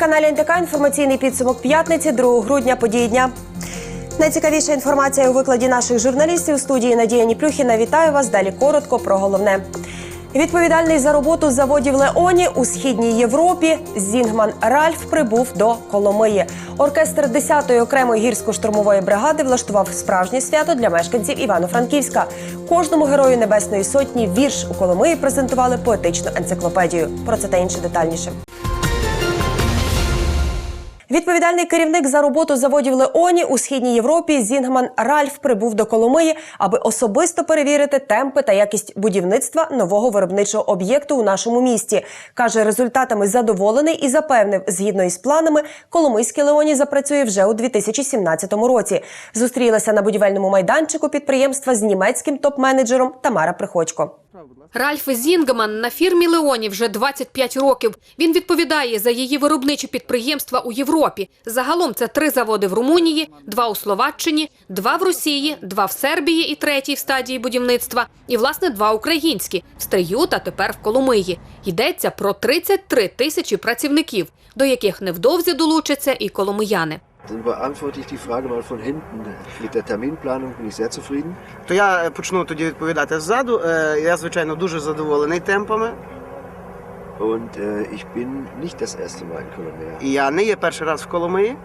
На телеканалі НТК інформаційний підсумок п'ятниці 2 грудня події дня. Найцікавіша інформація у викладі наших журналістів у студії Надія Ніплюхіна. Вітаю вас. Далі коротко про головне. Відповідальний за роботу заводів Леоні у східній Європі Зінгман Ральф прибув до Коломиї. Оркестр 10-ї окремої гірсько-штурмової бригади влаштував справжнє свято для мешканців Івано-Франківська. Кожному герою Небесної сотні вірш у Коломиї презентували поетичну енциклопедію. Про це та інше детальніше. Відповідальний керівник за роботу заводів Леоні у східній Європі Зінгман Ральф прибув до Коломиї, аби особисто перевірити темпи та якість будівництва нового виробничого об'єкту у нашому місті. каже, результатами задоволений і запевнив, згідно із планами, Коломийський Леоні запрацює вже у 2017 році. Зустрілася на будівельному майданчику підприємства з німецьким топ-менеджером Тамара Приходько. Ральф Зінгман на фірмі Леоні вже 25 років. Він відповідає за її виробничі підприємства у Європі. Загалом це три заводи в Румунії, два у Словаччині, два в Росії, два в Сербії і третій в стадії будівництва, і власне два українські в Стрию та тепер в Коломиї. Йдеться про 33 тисячі працівників, до яких невдовзі долучаться і коломияни. Dann beantworte ich die Frage mal von hinten. Mit der Terminplanung bin ich sehr zufrieden. То я е, почну тоді відповідати ззаду. Е, Я, звичайно, дуже задоволений темпами. Und äh, ich bin nicht das erste Mal in Colomea. І я не є перший раз в Коломиї.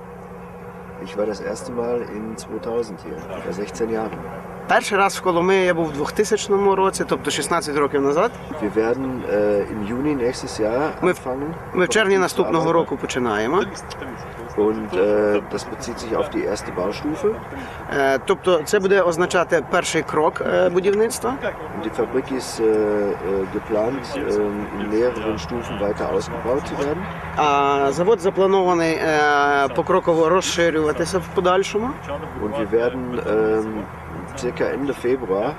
Ich war das erste Mal in 2000 hier, vor 16 Jahren. Перший раз в Коломиї я був у 2000 році, тобто 16 років назад. Äh, Ми, anfangen. ми в червні наступного року починаємо. Und äh, das bezieht sich auf die erste Baustufe. Е, Тобто це буде означати перший крок е, будівництва. Und die Fabrik ist äh, äh, geplant, ähm, in mehreren Stufen weiter ausgebaut zu werden. А завод запланований е, покроково розширюватися в подальшому. Und wir werden ähm, circa Ende Februar,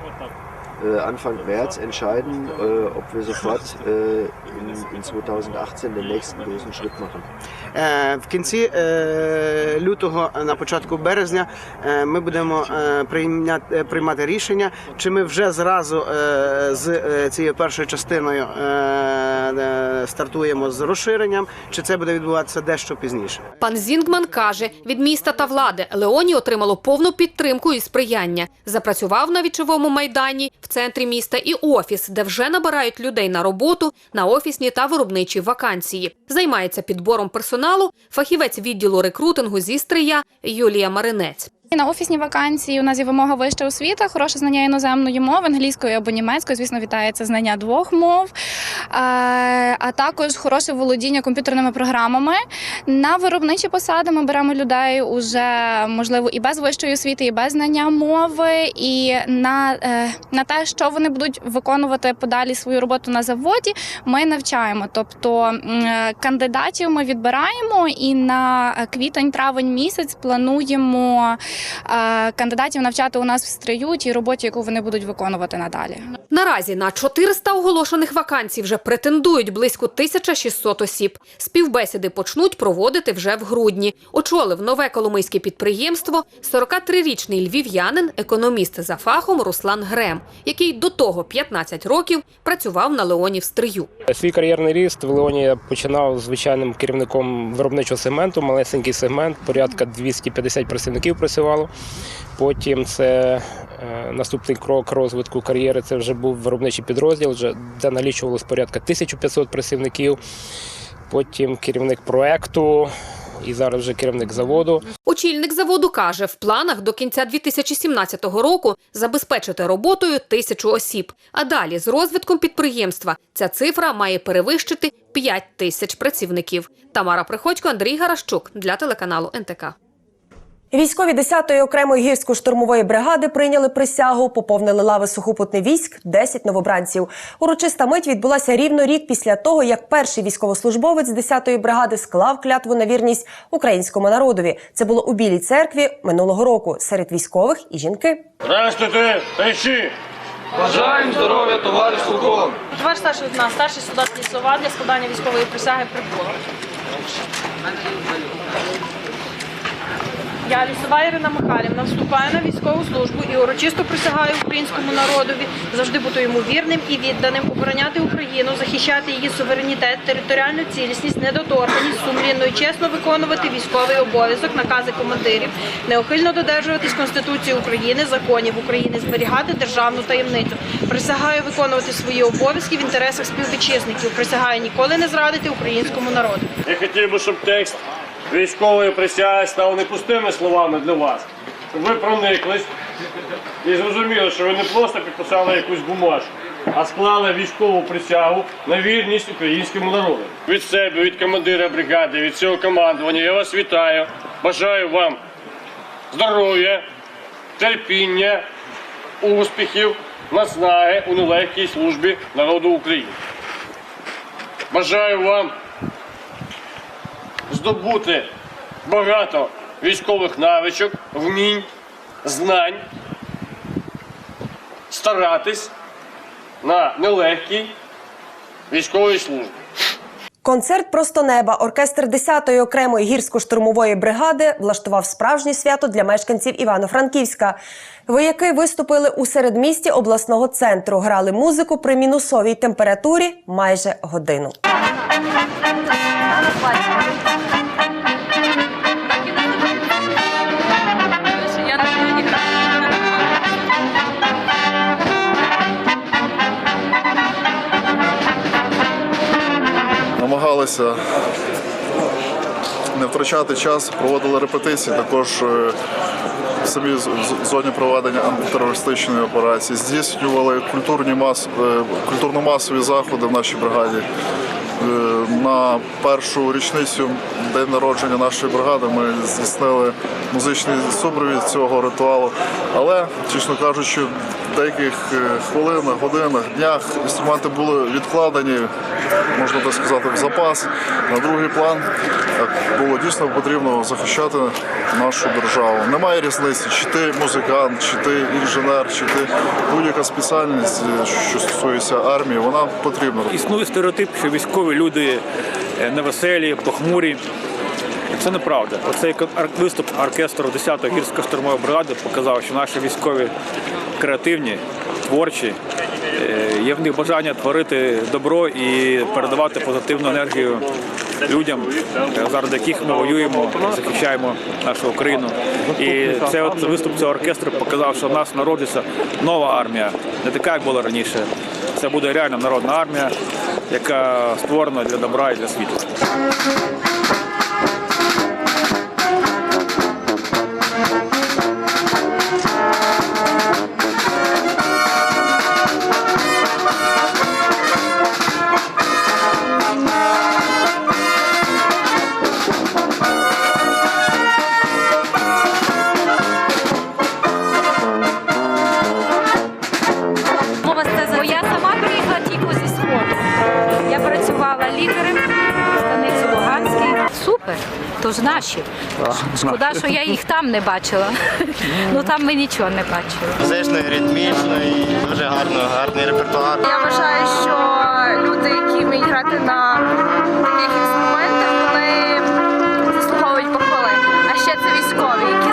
äh, Anfang März entscheiden, äh, ob wir sofort äh, in, in 2018 den nächsten großen Schritt machen. Е, В кінці е, лютого, на початку березня, е, ми будемо е, прийняти, приймати рішення, чи ми вже зразу е, з е, цією першою частиною е, е, стартуємо з розширенням, чи це буде відбуватися дещо пізніше. Пан Зінгман каже, від міста та влади Леоні отримало повну підтримку і сприяння. Запрацював на вічовому майдані в центрі міста і офіс, де вже набирають людей на роботу на офісні та виробничі вакансії. Займається підбором персоналу фахівець відділу рекрутингу зі Стрия Юлія Маринець. На офісній вакансії у нас є вимога вища освіта, хороше знання іноземної мови, англійської або німецької. Звісно, вітається знання двох мов, а, а також хороше володіння комп'ютерними програмами. На виробничі посади ми беремо людей уже можливо і без вищої освіти, і без знання мови, і на, е, на те, що вони будуть виконувати подалі свою роботу на заводі, ми навчаємо. Тобто е, кандидатів ми відбираємо і на квітень-травень місяць плануємо е, кандидатів навчати у нас в стрию тій роботі, яку вони будуть виконувати надалі. Наразі на 400 оголошених вакансій вже претендують близько 1600 осіб. Співбесіди почнуть проводити вже в грудні. Очолив нове коломийське підприємство 43-річний львів'янин, економіст за фахом Руслан Грем, який до того 15 років працював на Леоні в Стрию. Свій кар'єрний ріст в Леоні я починав звичайним керівником виробничого сегменту, малесенький сегмент, порядка 250 працівників працювало. Потім це е, наступний крок розвитку кар'єри. Це вже був виробничий підрозділ, де налічувалось порядка 1500 працівників. Потім керівник проекту і зараз вже керівник заводу. Очільник заводу каже, в планах до кінця 2017 року забезпечити роботою тисячу осіб. А далі з розвитком підприємства ця цифра має перевищити 5 тисяч працівників. Тамара Приходько, Андрій Гаращук для телеканалу НТК. Військові 10-ї окремої гірсько-штурмової бригади прийняли присягу, поповнили лави сухопутних військ 10 новобранців. Урочиста мить відбулася рівно рік після того, як перший військовослужбовець 10-ї бригади склав клятву на вірність українському народові. Це було у Білій церкві минулого року серед військових і жінки. Здравствуйте, товариші! Бажаємо здоров'я, товариш полковник. Товариш старший лейтенант, старший солдатський слова для складання військової присяги прибуло. Я, лісова Ірина Михайлівна, вступаю на військову службу і урочисто присягаю українському народові завжди бути йому вірним і відданим, обороняти Україну, захищати її суверенітет, територіальну цілісність, недоторканність, сумлінно і чесно виконувати військовий обов'язок, накази командирів, неухильно додержуватись Конституції України, законів України, зберігати державну таємницю. Присягаю виконувати свої обов'язки в інтересах співвітчизників. Присягаю ніколи не зрадити українському народу. Я хотів би, щоб текст військової присяги став не пустими словами для вас. Щоб ви прониклись і зрозуміли, що ви не просто підписали якусь бумажку, а склали військову присягу на вірність українському народу. Від себе, від командира бригади, від цього командування я вас вітаю. Бажаю вам здоров'я, терпіння, успіхів, наснаги у нелегкій службі народу України. Бажаю вам здобути багато військових навичок, вмінь, знань, старатись на нелегкій військовій службі. Концерт просто неба оркестр 10-ї окремої гірсько-штурмової бригади влаштував справжнє свято для мешканців Івано-Франківська. Вояки виступили у середмісті обласного центру, грали музику при мінусовій температурі майже годину. Намагалися не втрачати час, проводили репетиції, також е, в самій з- з- зоні проведення антитерористичної операції, здійснювали культурні мас, е, культурно-масові заходи в нашій бригаді. Е, На першу річницю день народження нашої бригади ми здійснили музичний супровід цього ритуалу. Але, чесно кажучи, в деяких е, хвилинах, годинах, днях інструменти були відкладені, можна так сказати, в запас на другий план. Було дійсно потрібно захищати нашу державу. Немає різниці, чи ти музикант, чи ти інженер, чи ти будь-яка спеціальність, е, що стосується армії, вона потрібна. Існує стереотип, що військові люди е, невеселі, похмурі. Це неправда. Оцей виступ оркестру 10-ї гірсько-штурмової бригади показав, що наші військові креативні, творчі, є в них бажання творити добро і передавати позитивну енергію людям, е, заради яких ми воюємо, захищаємо нашу Україну. І це от виступ цього оркестру показав, що в нас народиться нова армія, не така, як була раніше. Це буде реальна народна армія, яка створена для добра і для світла. Що я їх там не бачила. Ну там ми нічого не бачили. Музично, ритмічно і дуже гарно, гарний репертуар. Я вважаю, що люди, які вміють грати на таких інструментах, вони заслуговують похвали. А ще це військові, які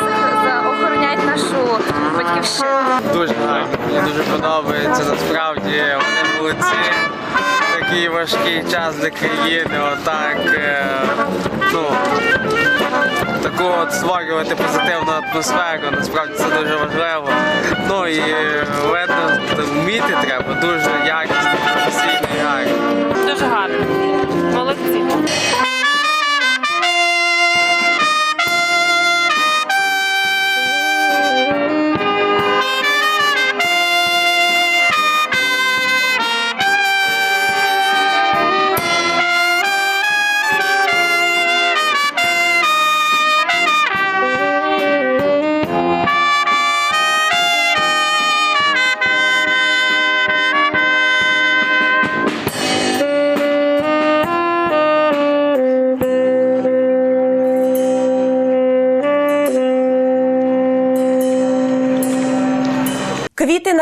охороняють нашу батьківщину. Дуже гарно. Мені дуже подобається насправді. Вони молодці. Такий важкий час для країни. Отак. е, Ну, таку от створювати позитивну атмосферу. Насправді це дуже важливо. Ну і видно, вміти треба дуже якісно, професійно і. Дуже гарно. Молодці.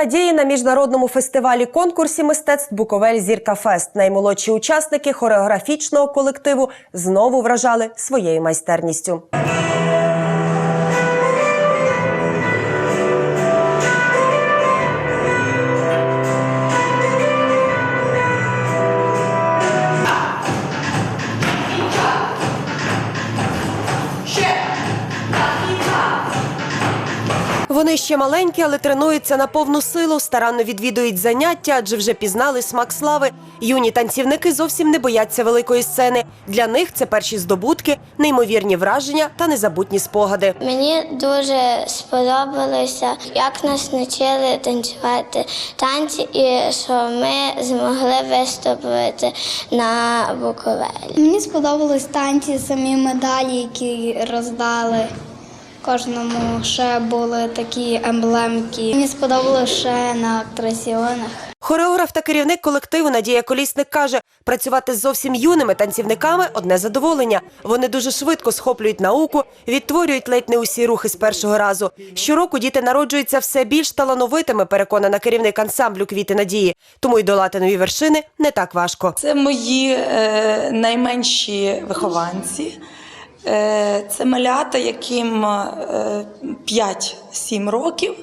Надії на міжнародному фестивалі конкурсі мистецтв Буковель Зірка Фест. Наймолодші учасники хореографічного колективу знову вражали своєю майстерністю. Вони ще маленькі, але тренуються на повну силу, старанно відвідують заняття, адже вже пізнали смак слави. Юні танцівники зовсім не бояться великої сцени. Для них це перші здобутки, неймовірні враження та незабутні спогади. Мені дуже сподобалося, як нас навчили танцювати танці, і що ми змогли виступити на Буковелі. Мені сподобались танці, самі медалі, які роздали. Кожному ще були такі емблемки. Мені сподобалося ще на атракціонах. Хореограф та керівник колективу Надія Колісник каже, працювати з зовсім юними танцівниками одне задоволення. Вони дуже швидко схоплюють науку, відтворюють ледь не усі рухи з першого разу. Щороку діти народжуються все більш талановитими, переконана керівник ансамблю Квіти Надії. Тому й долати нові вершини не так важко. Це мої е, найменші вихованці. Е, це малята, яким е, 5-7 років.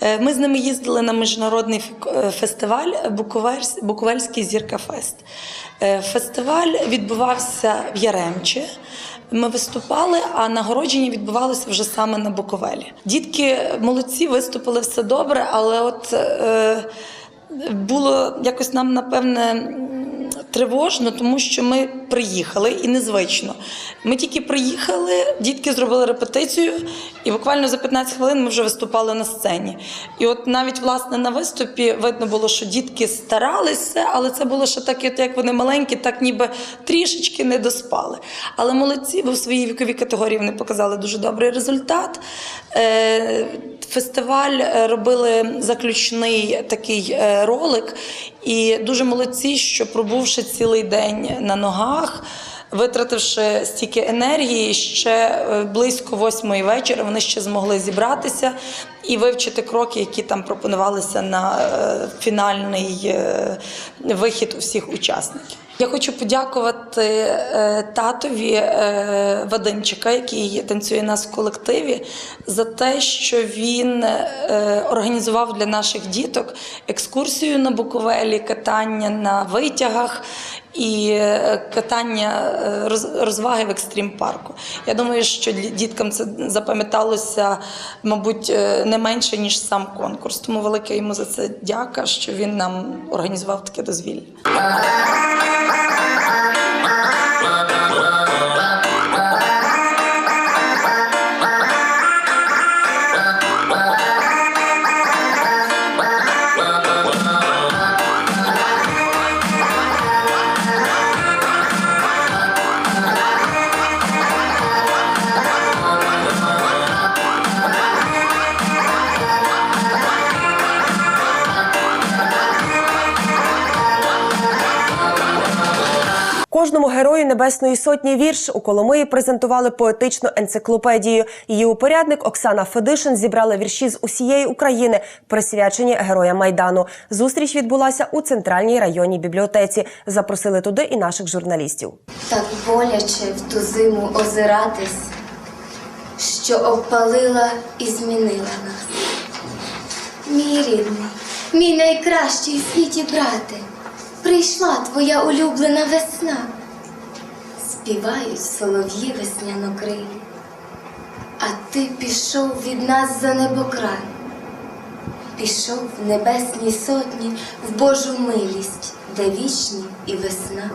Е, Ми з ними їздили на міжнародний е, фестиваль Буковельський зірка Фест. Е, Фестиваль відбувався в Яремчі. Ми виступали, а нагородження відбувалося вже саме на Буковелі. Дітки молодці, виступили все добре, але от е, було якось нам напевне тривожно, тому що ми приїхали і незвично. Ми тільки приїхали, дітки зробили репетицію, і буквально за 15 хвилин ми вже виступали на сцені. І от навіть власне на виступі видно було, що дітки старалися, але це було ще таке, от як вони маленькі, так ніби трішечки не доспали. Але молодці, бо в своїй віковій категорії вони показали дуже добрий результат. Е, Фестиваль е, робили заключний такий е, ролик, і дуже молодці, що пробувши цілий день на ногах. Витративши стільки енергії, ще е, близько восьмої вечора вони ще змогли зібратися і вивчити кроки, які там пропонувалися на е, фінальний е, вихід усіх учасників. Я хочу подякувати е, татові е, Вадимчика, який танцює нас в колективі, за те, що він е, організував для наших діток екскурсію на Буковелі, катання на витягах і катання роз- розваги в екстрім парку. Я думаю, що діткам це запам'яталося, мабуть, не менше ніж сам конкурс. Тому велике йому за це дяка, що він нам організував таке дозвілля. Кожному герою Небесної сотні вірш у Коломиї презентували поетичну енциклопедію. Її упорядник Оксана Федишин зібрала вірші з усієї України, присвячені героям майдану. Зустріч відбулася у центральній районній бібліотеці. Запросили туди і наших журналістів. Так боляче в ту зиму озиратись, що обпалила і змінила нас. Мій рідний, мій найкращий в світі брате, прийшла твоя улюблена весна. Співають солов'ї веснянокрилі, а ти пішов від нас за небокрай, пішов в небесній сотні в Божу милість, де вічні і весна,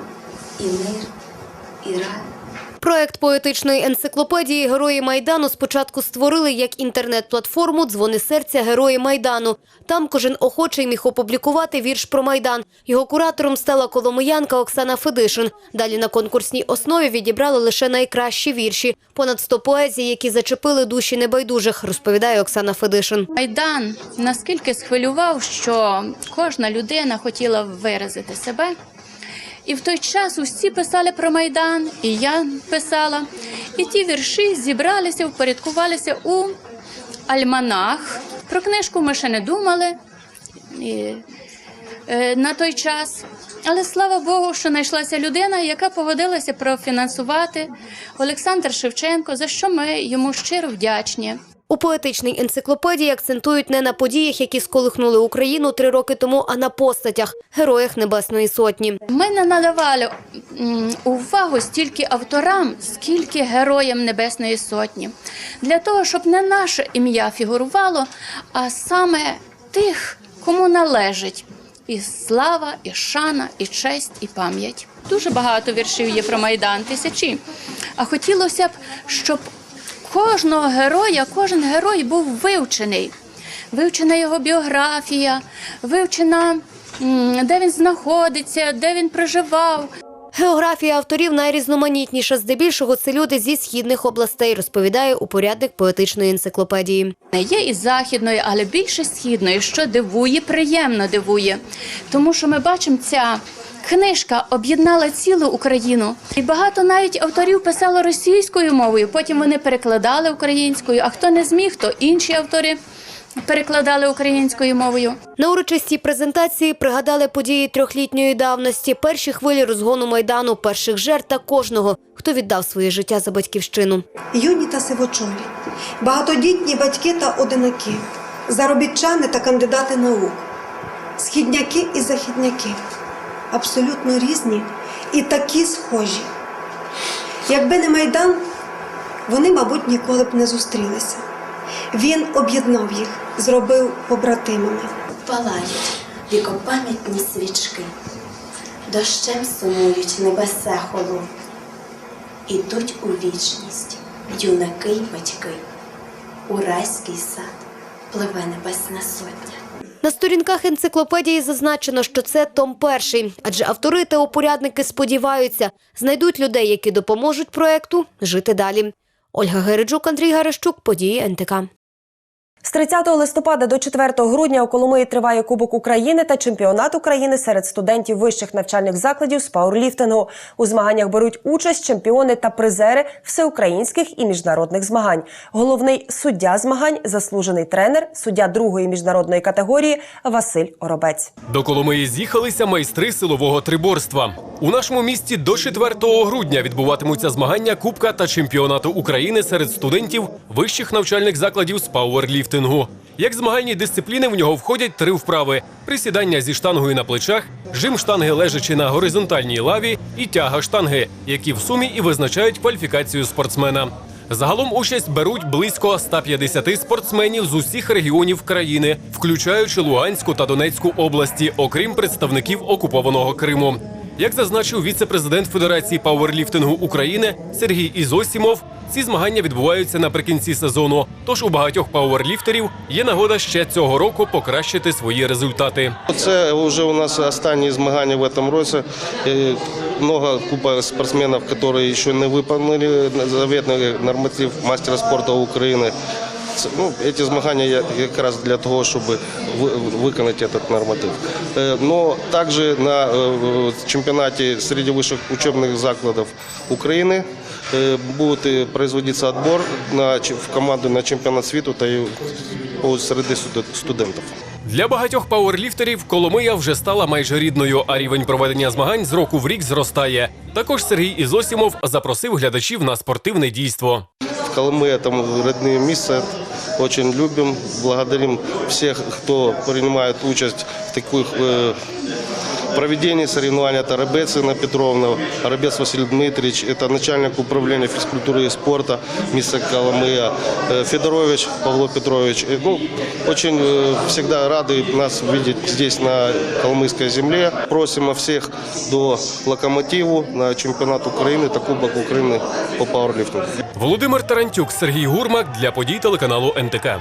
і мир, і рай. Проект поетичної енциклопедії Герої Майдану спочатку створили як інтернет-платформу Дзвони серця Герої Майдану. Там кожен охочий міг опублікувати вірш про Майдан. Його куратором стала коломиянка Оксана Федишин. Далі на конкурсній основі відібрали лише найкращі вірші. Понад 100 поезій, які зачепили душі небайдужих, розповідає Оксана Федишин. Майдан наскільки схвилював, що кожна людина хотіла виразити себе. І в той час усі писали про Майдан, і я писала. І ті вірші зібралися, впорядкувалися у альманах. Про книжку ми ще не думали і, е, на той час. Але слава Богу, що знайшлася людина, яка погодилася профінансувати Олександр Шевченко, за що ми йому щиро вдячні. У поетичній енциклопедії акцентують не на подіях, які сколихнули Україну три роки тому, а на постатях героях Небесної Сотні. Ми не надавали увагу стільки авторам, скільки героям Небесної Сотні. Для того, щоб не наше ім'я фігурувало, а саме тих, кому належить і слава, і шана, і честь, і пам'ять. Дуже багато віршів є про Майдан, тисячі. А хотілося б, щоб кожного героя, кожен герой був вивчений. Вивчена його біографія, вивчена, де він знаходиться, де він проживав. Географія авторів найрізноманітніша. Здебільшого це люди зі східних областей, розповідає упорядник поетичної енциклопедії. Є і західної, але більше східної, що дивує, приємно дивує. Тому що ми бачимо, ця книжка об'єднала цілу Україну. І багато навіть авторів писало російською мовою, потім вони перекладали українською, а хто не зміг, то інші автори перекладали українською мовою. На урочистій презентації пригадали події трьохлітньої давності, перші хвилі розгону майдану, перших жертв та кожного, хто віддав своє життя за батьківщину. юні та сивочолі, багатодітні батьки та одинаки, заробітчани та кандидати наук, східняки і західняки, абсолютно різні і такі схожі. Якби не майдан, вони, мабуть, ніколи б не зустрілися. Він об'єднав їх, зробив побратимами. Палають вікопам'ятні свічки, дощем сумують небеса холодні. Ідуть у вічність юнаки й батьки, у райський сад пливе небесна сотня. На сторінках енциклопедії зазначено, що це том перший, адже автори та упорядники сподіваються, знайдуть людей, які допоможуть проекту жити далі. Ольга Гереджук, Андрій Гарещук, події НТК. З 30 листопада до 4 грудня у Коломиї триває Кубок України та чемпіонат України серед студентів вищих навчальних закладів з пауерліфтингу. У змаганнях беруть участь чемпіони та призери всеукраїнських і міжнародних змагань. Головний суддя змагань, заслужений тренер, суддя другої міжнародної категорії Василь Оробець. До Коломиї з'їхалися майстри силового триборства. У нашому місті до 4 грудня відбуватимуться змагання Кубка та чемпіонату України серед студентів вищих навчальних закладів з пауерліфтингу. Як змагальні дисципліни в нього входять три вправи: присідання зі штангою на плечах, жим штанги лежачи на горизонтальній лаві і тяга штанги, які в сумі і визначають кваліфікацію спортсмена. Загалом участь беруть близько 150 спортсменів з усіх регіонів країни, включаючи Луганську та Донецьку області, окрім представників окупованого Криму. Як зазначив віце-президент Федерації пауерліфтингу України Сергій Ізосімов, ці змагання відбуваються наприкінці сезону. Тож у багатьох пауерліфтерів є нагода ще цього року покращити свої результати. Це вже у нас останні змагання в цьому році. Много купа спортсменів, які ще не виконали заветний норматив мастера спорту України. Це, Ну, ці змагання я- якраз для того, щоб ви- виконати цей норматив. Е, Но також на е, чемпіонаті серед вищих учебних закладів України е, буде производитися відбор на, ч- в команду на чемпіонат світу та й по- серед студ- студентів. Для багатьох пауерліфтерів Коломия вже стала майже рідною, а рівень проведення змагань з року в рік зростає. Також Сергій Ізосімов запросив глядачів на спортивне дійство. В Колымы это родные места. Очень любим, благодарим всех, кто принимает участь в таких э, проведении соревнований. Это Ребец Инна Петровна, Ребец Василий Дмитриевич, это начальник управления физкультуры и спорта места Коломыя, э, Федорович Павло Петрович. Э, Ну, очень э, всегда рады нас видеть здесь на Коломийской земле. Просим всех до локомотиву на чемпионат Украины, та Кубок Украины по пауэрлифтингу. Володимир Тарантюк, Сергій Гурмак для подій телеканалу НТК.